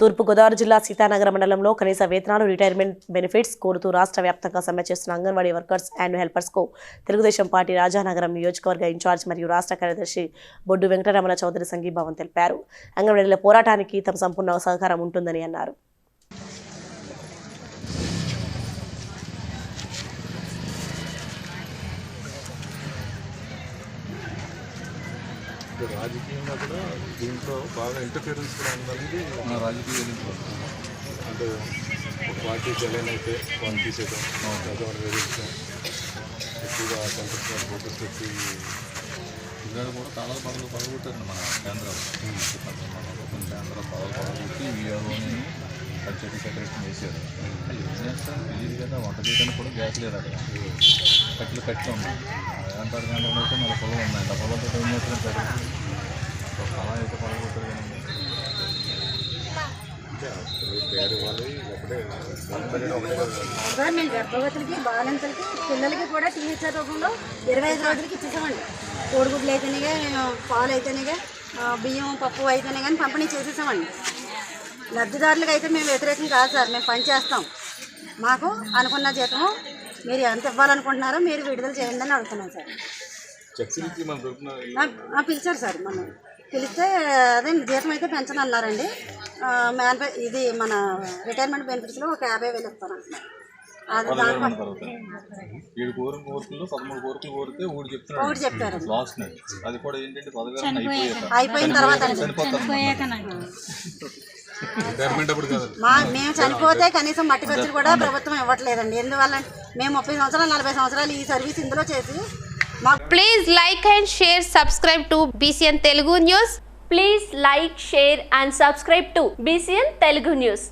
తూర్పుగోదావరి జిల్లా సీతానగర మండలంలో కనీస వేతనాలు రిటైర్మెంట్ బెనిఫిట్స్ కోరుతూ రాష్ట్ర వ్యాప్తంగా సమ్మె చేస్తున్న అంగన్వాడీ వర్కర్స్ అండ్ హెల్పర్స్కు తెలుగుదేశం పార్టీ రాజానగరం నియోజకవర్గ ఇన్ఛార్జ్ మరియు రాష్ట్ర కార్యదర్శి బొడ్డు వెంకటరమణ చౌదరి సంఘీభావం తెలిపారు. అంగన్వాడీల పోరాటానికి తమ సంపూర్ణ సహకారం ఉంటుందని అన్నారు. రాజకీయంగా కూడా దీంట్లో బాగా ఇంటర్ఫిరెన్స్ కూడా ఉందనేది రాజకీయ అంటే ఒక పార్టీ జగన్ అయితే వాళ్ళు తీసేయడం గవర్నమెంట్ వేధించడం ఎక్కువగా సెంటర్ ఫోకస్ పెట్టి ఇక్కడ కూడా చాలా పనులు పడగొట్టారండి మన కేంద్రాలు మన కొన్ని కేంద్రాలు పదవి పడగొట్టి వీఆర్ఓని పంచాయతీ సెక్రటరీ అది ఏం చేస్తారు తెలియదు కదా వంట చేయడానికి కూడా గ్యాస్ లేదు అక్కడ కట్లు ఉన్నాయి. ఎంతటి కేంద్రం అయితే మన పొలం ఉన్నాయి ఆ పొలంతో ఏం చేస్తారు ప్రజలు అలా అయితే పొలం కదండి అంటే సార్ మేము గర్భవతులకి బాలింతలకి పిల్లలకి కూడా టీహెచ్ఆర్ రూపంలో ఇరవై ఐదు రోజులకి ఇచ్చేసామండి. కోడిగుడ్లు అయితేనే పాలు అయితేనే బియ్యం పప్పు అయితేనే కానీ పంపిణీ చేసేసామండి. లబ్ధిదారులకు అయితే మేము వ్యతిరేకం కాదు సార్ మేము పనిచేస్తాం మాకు అనుకున్న జీతము మీరు ఎంత ఇవ్వాలనుకుంటున్నారో మీరు విడుదల చేయండి అని అడుగుతున్నాం సార్. పిలిచారు సార్ మనం పిలిస్తే అదే జీతం అయితే పెంచనన్నారండి ఆ, మేనిఫె ఇది మన రిటైర్మెంట్ బెనిఫిట్స్లో ఒక యాభై వేలు ఇస్తారంటున్నారు అది దాంట్లో తర్వాత. ఏడు కోరిక కోరికలు పదమూడు కోరికలు కోరితే ఊడు చెప్తున్నాడు. ఒకటి చెప్పారు లాస్ట్ నైట్ అది కూడా ఏంటంటే పదవి అయిపోయాక. అయిపోయిన తర్వాత. మేము చనిపోతే కనీసం మట్టి ఖర్చులు కూడా ప్రభుత్వం ఇవ్వట్లేదండి. ఎందువల్ల మేము ముప్పై సంవత్సరాలు నలభై సంవత్సరాలు ఈ సర్వీస్ ఇందులో చేసి మాకు please like and share subscribe to BCN Telugu news please like share and subscribe to BCN Telugu news